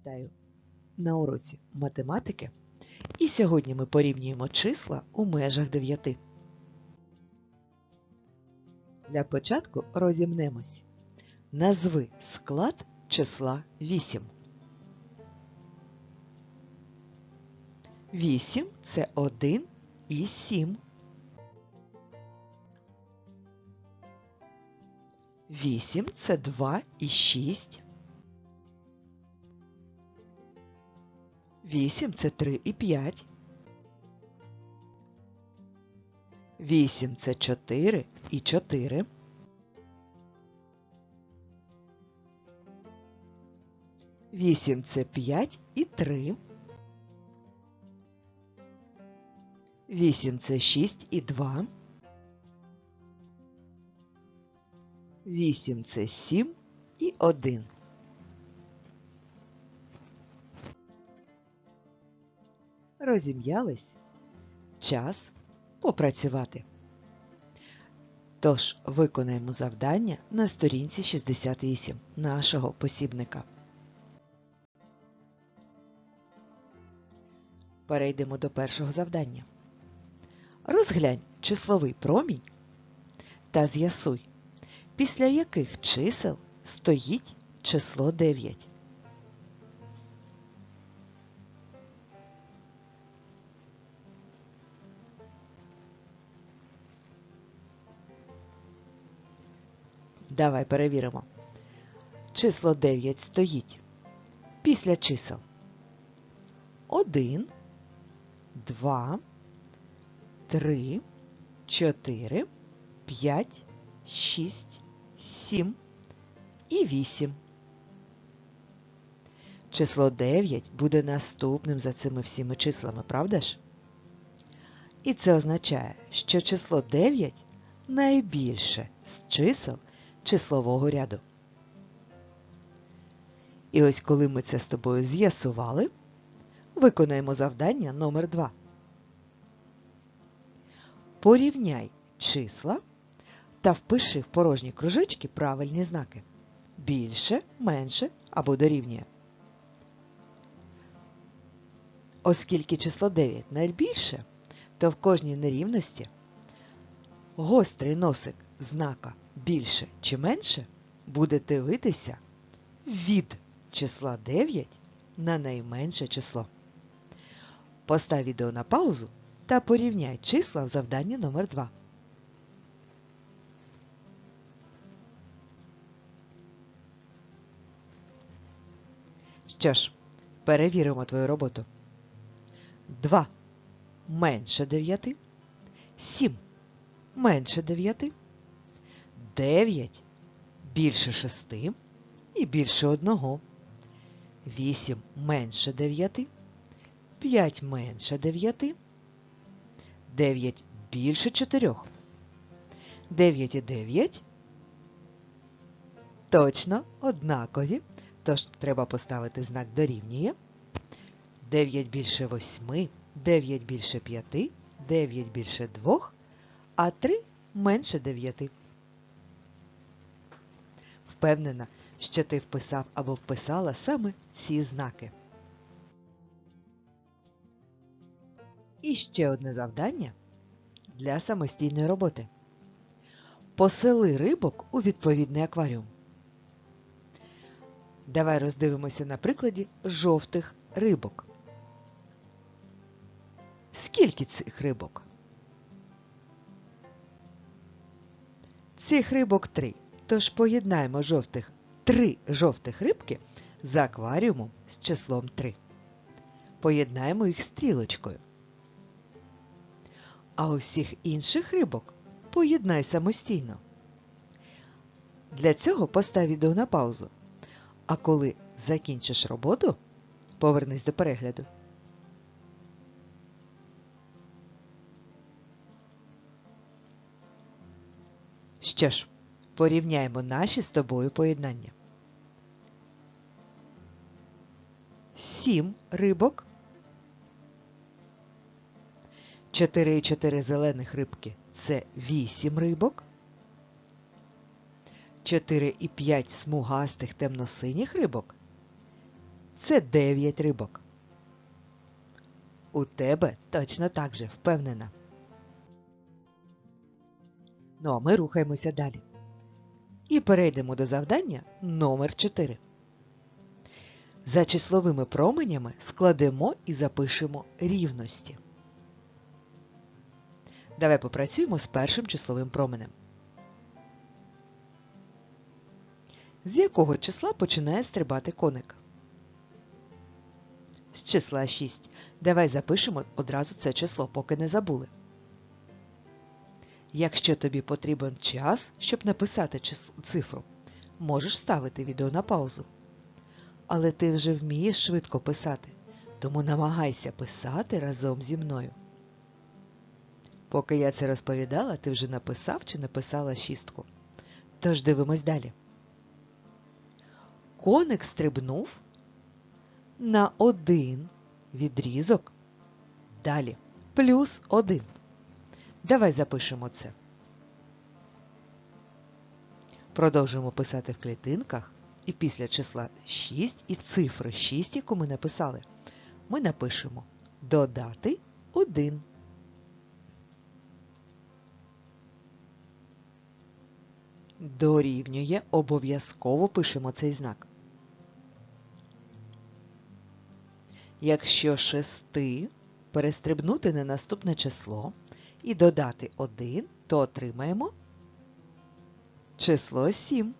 Вітаю на уроці математики. І сьогодні ми порівнюємо числа у межах 9. Для початку розімнемось. Назви склад числа 8. 8 – це 1 і 7. 8 – це 2 і 6. 8 це 3 і 5. 8 це 4 і 4. 8 це 5 і 3. 8 це 6 і 2. 8 це 7 і 1. Розім'ялись. Час попрацювати. Тож виконаємо завдання на сторінці 68 нашого посібника. Перейдемо до першого завдання. Розглянь числовий промінь та з'ясуй, після яких чисел стоїть число 9. Давай перевіримо. Число 9 стоїть після чисел 1, 2, 3, 4, 5, 6, 7 і 8. Число 9 буде наступним за цими всіми числами, правда ж? І це означає, що число 9 найбільше з чисел числового ряду. І ось коли ми це з тобою з'ясували, виконаємо завдання номер 2. Порівняй числа та впиши в порожні кружечки правильні знаки. Більше, менше або дорівнює. Оскільки число 9 найбільше, то в кожній нерівності гострий носик знака більше чи менше буде дивитися від числа 9 на найменше число. Постав відео на паузу та порівняй числа в завданні номер 2. Що ж, перевіримо твою роботу. 2 менше 9, 7 менше 9, 9 більше 6 і більше 1, 8 менше 9, 5 менше 9, 9 більше 4, 9 і 9 точно однакові, тож треба поставити знак дорівнює. 9 більше 8, 9 більше 5, 9 більше 2, а 3 менше 9. Впевнена, що ти вписав або вписала саме ці знаки. І ще одне завдання для самостійної роботи. Посели рибок у відповідний акваріум. Давай роздивимося на прикладі жовтих рибок. Скільки цих рибок? Цих рибок три. Тож поєднаємо жовтих три жовтих рибки з акваріумом з числом 3. Поєднаємо їх стрілочкою. А усіх інших рибок поєднай самостійно. Для цього постав відео на паузу. А коли закінчиш роботу, повернись до перегляду. Що ж, порівняємо наші з тобою поєднання. Сім рибок. 4 і 4 зелених рибки це 8 рибок. 4 і 5 смугастих темно-синіх рибок це 9 рибок. У тебе точно так же впевнена. Ну а ми рухаємося далі. І перейдемо до завдання номер 4. За числовими променями складемо і запишемо рівності. Давай попрацюємо з першим числовим променем. З якого числа починає стрибати коник? З числа 6. Давай запишемо одразу це число, поки не забули. Якщо тобі потрібен час, щоб написати цифру, можеш ставити відео на паузу. Але ти вже вмієш швидко писати, тому намагайся писати разом зі мною. Поки я це розповідала, ти вже написав чи написала шістку. Тож дивимось далі. Коник стрибнув на один відрізок. Далі плюс один. Давай запишемо це. Продовжуємо писати в клітинках і після числа 6 і цифри 6, яку ми написали, ми напишемо додати 1. Дорівнює обов'язково пишемо цей знак. Якщо 6 перестрибнути на наступне число і додати 1, то отримаємо число 7.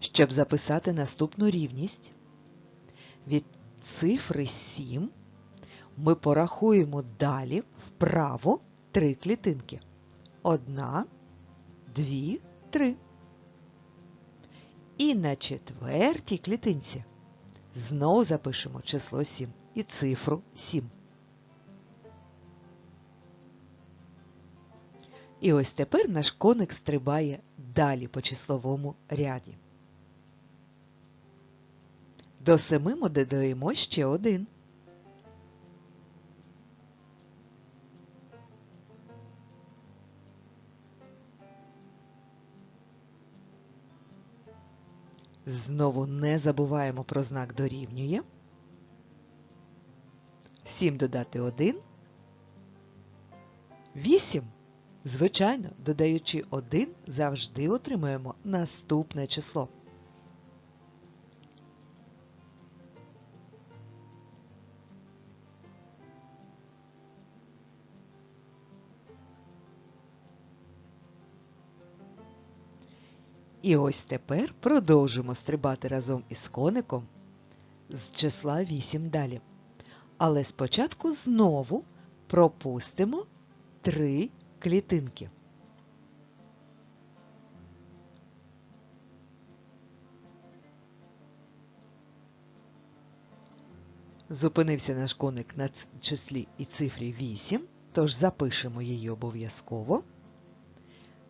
Щоб записати наступну рівність, від цифри 7 ми порахуємо далі вправо три клітинки. Одна, дві, три. І на четвертій клітинці знову запишемо число 7 і цифру 7. І ось тепер наш коник стрибає далі по числовому ряді. До семи ми додаємо ще один. Знову не забуваємо про знак дорівнює. 7 додати 1. 8. Звичайно, додаючи 1, завжди отримуємо наступне число. І ось тепер продовжимо стрибати разом із коником з числа 8 далі. Але спочатку знову пропустимо три клітинки. Зупинився наш коник на числі і цифрі 8, тож запишемо її обов'язково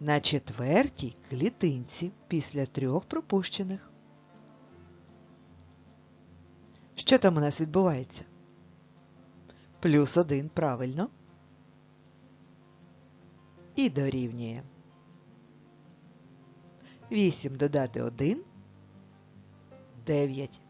на четвертій клітинці після трьох пропущених. Що там у нас відбувається? Плюс один правильно. І дорівнює. 8 додати 1 9.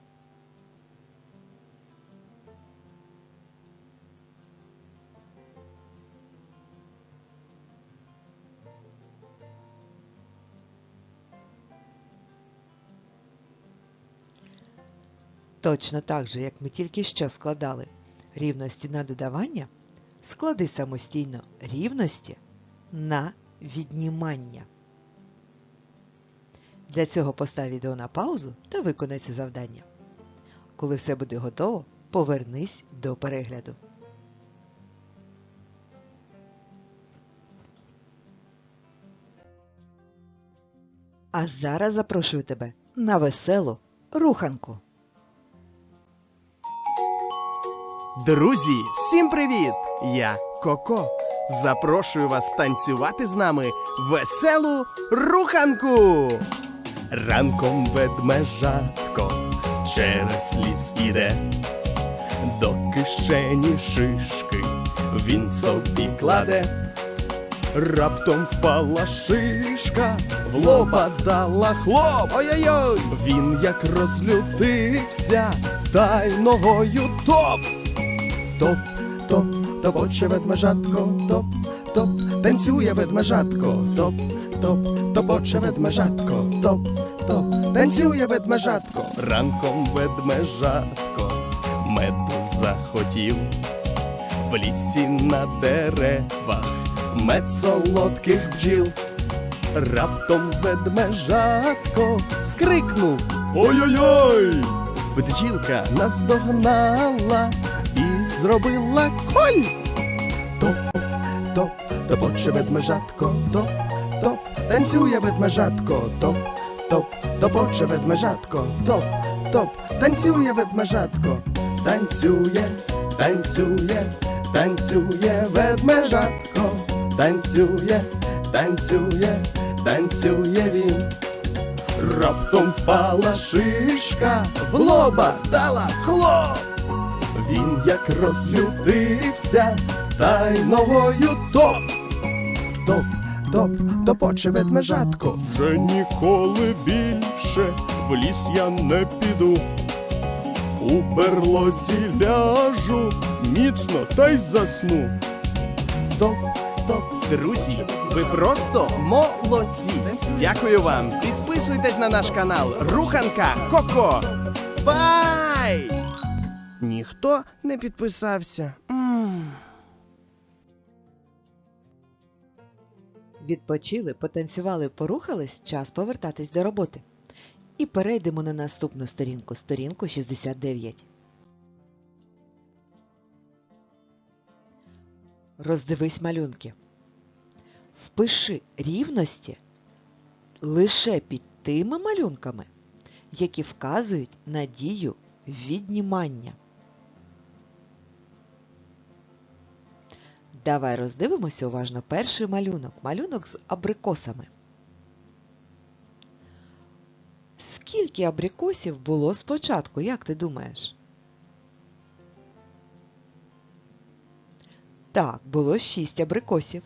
Точно так же, як ми тільки що складали рівності на додавання, склади самостійно рівності на віднімання. Для цього постав відео на паузу та виконай це завдання. Коли все буде готово, повернись до перегляду. А зараз запрошую тебе на веселу руханку. Друзі, всім привіт! Я Коко. Запрошую вас танцювати з нами веселу руханку. Ранком ведмежатко через ліс іде, до кишені шишки він собі кладе, Раптом впала шишка, в лоба дала хлоп. Ой-ой-ой! Він як розлютився, та й ногою топ. Топ, топ, топоче ведмежатко, топ, топ, танцює ведмежатко, топ, топ, топоче ведмежатко, топ, топ, танцює ведмежатко. Ранком ведмежатко, меду захотів. В лісі на деревах мед солодких бджіл. Раптом ведмежатко скрикнув Ой-ой-ой! Бджілка наздогнала зробила коль. Топ, топ, топоче ведмежатко, топ, топ, танцює ведмежатко, топ, топ, топоче ведмежатко, топ, топ, танцює ведмежатко, танцює, танцює, танцює ведмежатко, танцює, танцює, танцює він. Раптом впала шишка, в лоба дала хлоп. Він як розлютився, та й ногою топ. Топ, топ, топоче ведмежатко. Вже ніколи більше в ліс я не піду. У берлозі ляжу, міцно та й засну. Топ, топ, друзі, ви просто молодці. Дякую вам. Підписуйтесь на наш канал Руханка Коко. Бай! Ніхто не підписався. м Відпочили, потанцювали, порухались, час повертатись до роботи. І перейдемо на наступну сторінку, сторінку 69. Роздивись малюнки. Впиши рівності лише під тими малюнками, які вказують на дію віднімання. Давай роздивимося уважно перший малюнок. Малюнок з абрикосами. Скільки абрикосів було спочатку, як ти думаєш? Так, було шість абрикосів.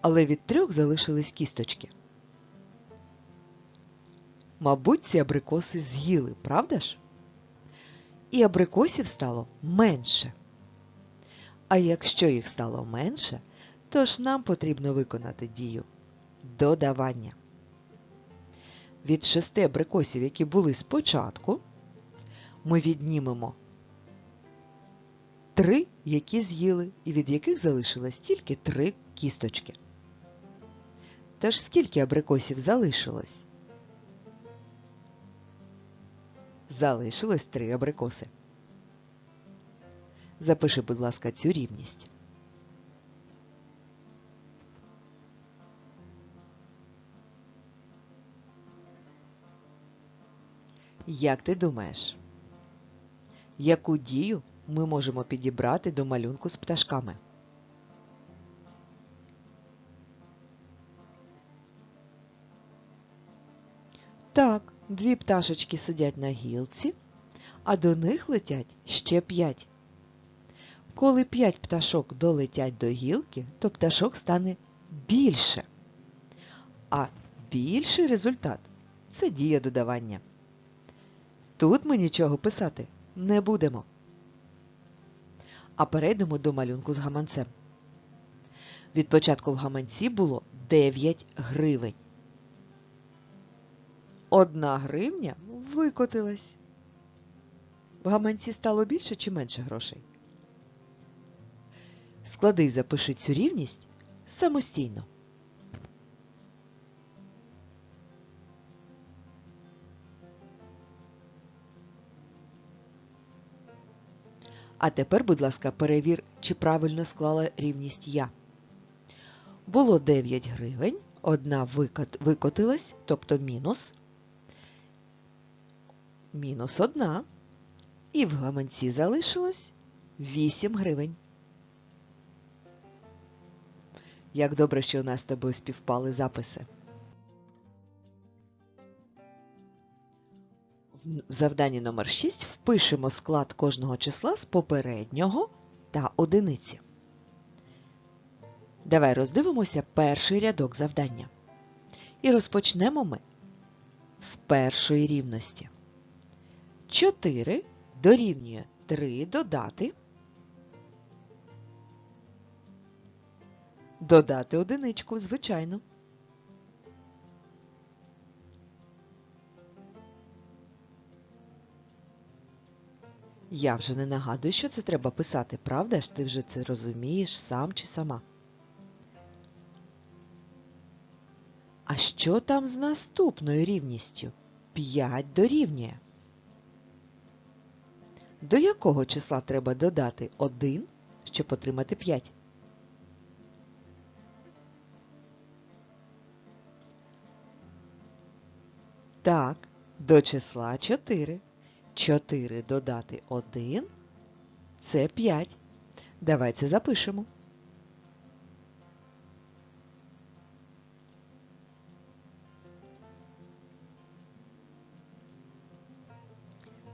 Але від трьох залишились кісточки. Мабуть, ці абрикоси з'їли, правда ж? І абрикосів стало менше. А якщо їх стало менше, то ж нам потрібно виконати дію додавання. Від шести абрикосів, які були спочатку, ми віднімемо три, які з'їли, і від яких залишилось тільки три кісточки. Тож скільки абрикосів залишилось? Залишилось три абрикоси. Запиши, будь ласка, цю рівність. Як ти думаєш, яку дію ми можемо підібрати до малюнку з пташками? Так, дві пташечки сидять на гілці, а до них летять ще п'ять. Коли п'ять пташок долетять до гілки, то пташок стане більше. А більший результат це дія додавання. Тут ми нічого писати не будемо. А перейдемо до малюнку з гаманцем. Від початку в гаманці було 9 гривень. Одна гривня викотилась. В гаманці стало більше чи менше грошей? Склади і запиши цю рівність самостійно. А тепер, будь ласка, перевір, чи правильно склала рівність я. Було 9 гривень, одна викот, викотилась, тобто мінус. Мінус одна. І в гаманці залишилось 8 гривень. Як добре, що у нас з тобою співпали записи. В завданні номер 6 впишемо склад кожного числа з попереднього та одиниці. Давай роздивимося перший рядок завдання. І розпочнемо ми з першої рівності. 4 дорівнює 3 додати. Додати одиничку, звичайно. Я вже не нагадую, що це треба писати, правда ж? Ти вже це розумієш сам чи сама. А що там з наступною рівністю? 5 дорівнює. До якого числа треба додати 1, щоб отримати 5? Так, до числа 4. 4 додати 1 – це 5. Давай це запишемо.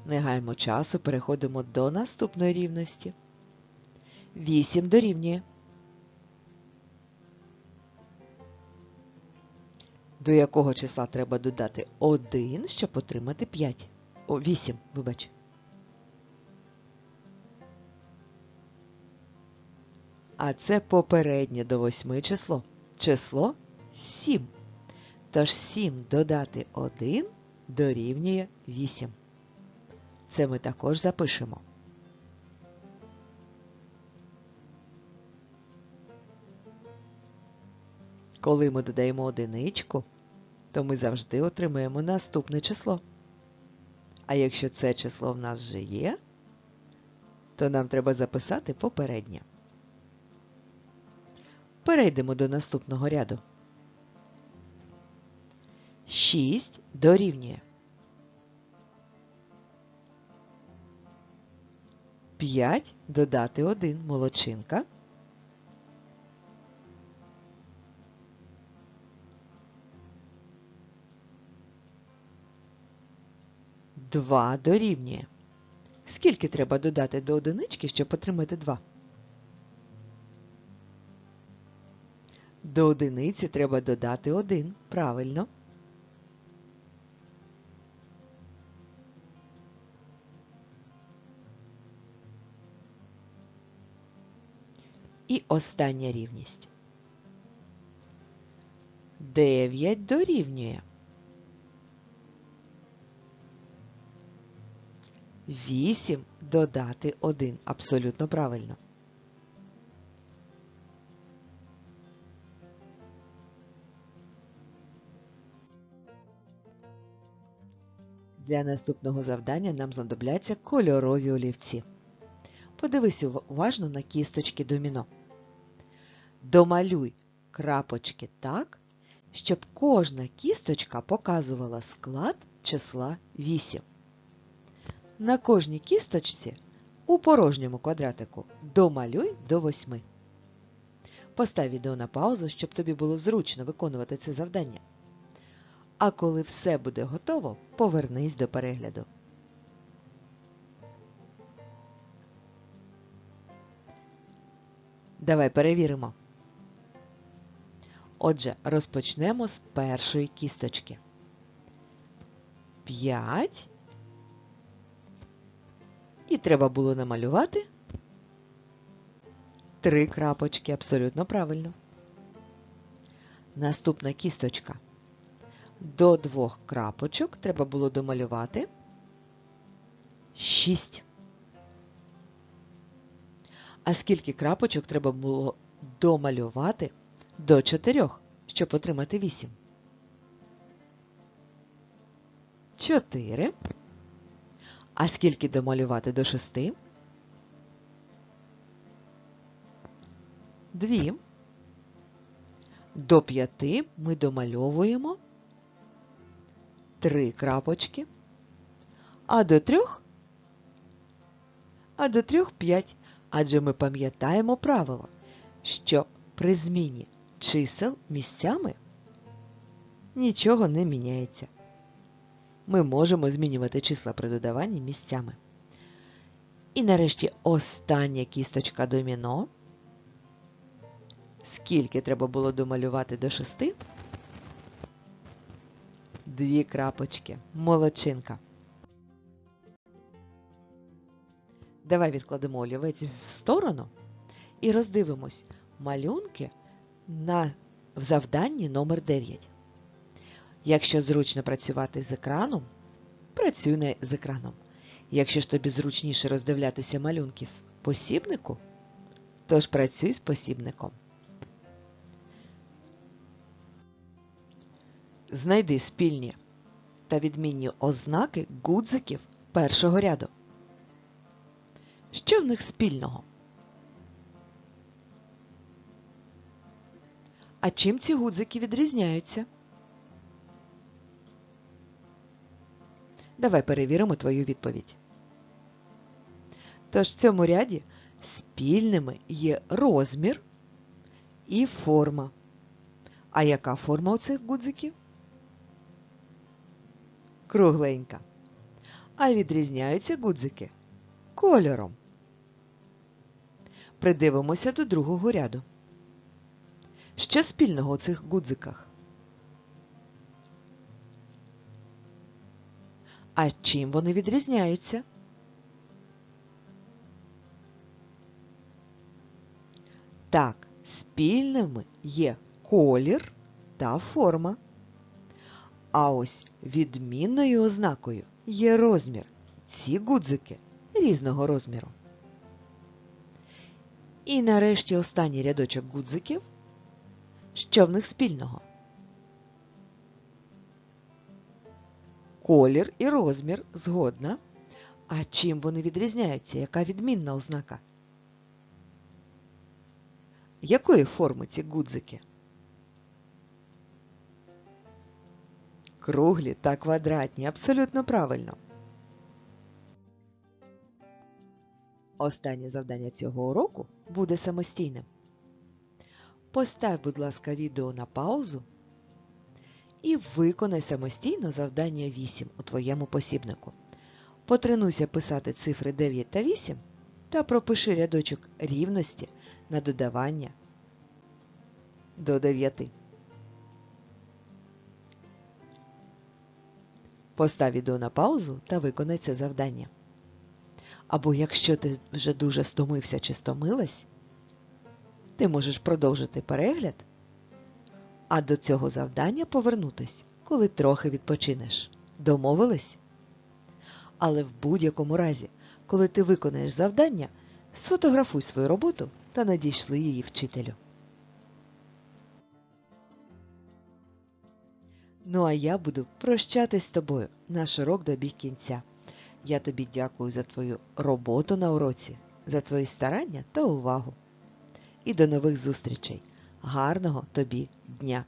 Не гаємо часу, переходимо до наступної рівності. 8 дорівнює. До якого числа треба додати 1, щоб отримати 5? О, 8, вибач. А це попереднє до 8 число. Число 7. Тож 7 додати 1 дорівнює 8. Це ми також запишемо. Коли ми додаємо одиничку, то ми завжди отримаємо наступне число. А якщо це число в нас вже є, то нам треба записати попереднє. Перейдемо до наступного ряду. 6 дорівнює. 5 додати 1 молочинка. 2 дорівнює. Скільки треба додати до одинички, щоб отримати 2? До одиниці треба додати 1. Правильно. І остання рівність. 9 дорівнює. 8 додати 1. Абсолютно правильно. Для наступного завдання нам знадобляться кольорові олівці. Подивись уважно на кісточки доміно. Домалюй крапочки так, щоб кожна кісточка показувала склад числа 8. На кожній кісточці у порожньому квадратику домалюй до 8. Постав відео на паузу, щоб тобі було зручно виконувати це завдання. А коли все буде готово, повернись до перегляду. Давай перевіримо. Отже, розпочнемо з першої кісточки. 5. І треба було намалювати три крапочки. Абсолютно правильно. Наступна кісточка. До двох крапочок треба було домалювати 6. А скільки крапочок треба було домалювати до 4, щоб отримати 8? 4. А скільки домалювати до 6? 2. До 5 ми домальовуємо 3 крапочки. А до 3? А до 3 5. Адже ми пам'ятаємо правило, що при зміні чисел місцями нічого не міняється. Ми можемо змінювати числа при додаванні місцями. І нарешті остання кісточка доміно. Скільки треба було домалювати до шести? Дві крапочки. Молодчинка. Давай відкладемо олівець в сторону і роздивимось малюнки на в завданні номер 9. Якщо зручно працювати з екраном, працюй на- з екраном. Якщо ж тобі зручніше роздивлятися малюнки в посібнику, тож працюй з посібником. Знайди спільні та відмінні ознаки гудзиків першого ряду. Що в них спільного? А чим ці гудзики відрізняються? Давай перевіримо твою відповідь. Тож в цьому ряді спільними є розмір і форма. А яка форма у цих гудзиків? Кругленька. А відрізняються гудзики кольором. Придивимося до другого ряду. Що спільного у цих гудзиках? А чим вони відрізняються? Так, спільними є колір та форма. А ось відмінною ознакою є розмір. Ці гудзики різного розміру. І нарешті останній рядочок гудзиків. Що в них спільного? Колір і розмір згодна. А чим вони відрізняються? Яка відмінна ознака? Якої форми ці гудзики? Круглі та квадратні, абсолютно правильно. Останнє завдання цього уроку буде самостійним. Постав, будь ласка, відео на паузу і виконай самостійно завдання 8 у твоєму посібнику. Потренуйся писати цифри 9 та 8 та пропиши рядочок рівності на додавання до 9. Постав відео на паузу та виконай це завдання. Або якщо ти вже дуже стомився чи стомилась, ти можеш продовжити перегляд, а до цього завдання повернутись, коли трохи відпочинеш. Домовились? Але в будь-якому разі, коли ти виконаєш завдання, сфотографуй свою роботу та надійшли її вчителю. Ну а я буду прощатись з тобою. Наш урок добіг кінця. Я тобі дякую за твою роботу на уроці, за твої старання та увагу. І до нових зустрічей. Гарного тобі дня!